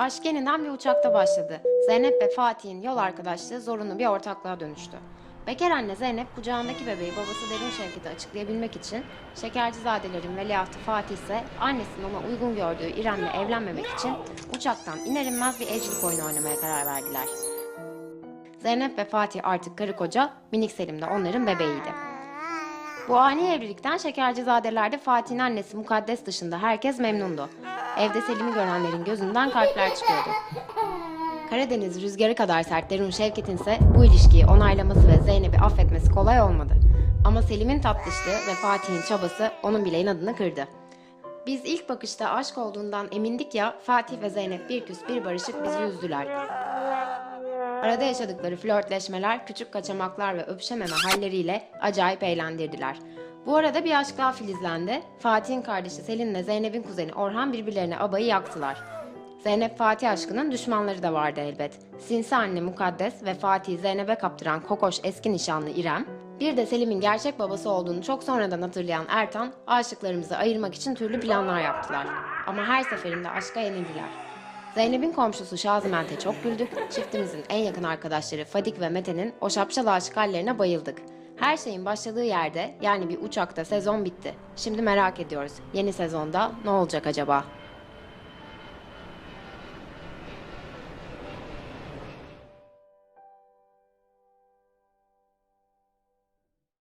Aşk yeniden bir uçakta başladı. Zeynep ve Fatih'in yol arkadaşlığı zorunlu bir ortaklığa dönüştü. Bekar anne Zeynep kucağındaki bebeği babası Derun Şevket'e açıklayabilmek için, Şekercizadelerin veliahtı Fatih ise annesinin ona uygun gördüğü İrem'le evlenmemek için uçaktan iner inmez bir evcilik oyunu oynamaya karar verdiler. Zeynep ve Fatih artık karı koca, minik Selim de onların bebeğiydi. Bu ani evlilikten Şekercizadelerde Fatih'in annesi Mukaddes dışında herkes memnundu. Evde Selim'i görenlerin gözünden kalpler çıkıyordu. Karadeniz rüzgarı kadar sert Derun Şevket'in ise bu ilişkiyi onaylaması ve Zeynep'i affetmesi kolay olmadı. Ama Selim'in tatlışlığı ve Fatih'in çabası onun bile inadını kırdı. Biz ilk bakışta aşk olduğundan emindik ya Fatih ve Zeynep bir küs bir barışık bizi üzdüler. Arada yaşadıkları flörtleşmeler, küçük kaçamaklar ve öpüşememe halleriyle acayip eğlendirdiler. Bu arada bir aşk daha filizlendi. Fatih'in kardeşi Selin'le Zeynep'in kuzeni Orhan birbirlerine abayı yaktılar. Zeynep Fatih aşkının düşmanları da vardı elbet. Sinsi anne Mukaddes ve Fatih'i Zeynep'e kaptıran kokoş eski nişanlı İrem, bir de Selim'in gerçek babası olduğunu çok sonradan hatırlayan Ertan, aşıklarımızı ayırmak için türlü planlar yaptılar. Ama her seferinde aşka yenildiler. Zeynep'in komşusu Şaziment'e çok güldük. Çiftimizin en yakın arkadaşları Fadik ve Mete'nin o şapşal aşık hallerine bayıldık. Her şeyin başladığı yerde yani bir uçakta sezon bitti. Şimdi merak ediyoruz. Yeni sezonda ne olacak acaba?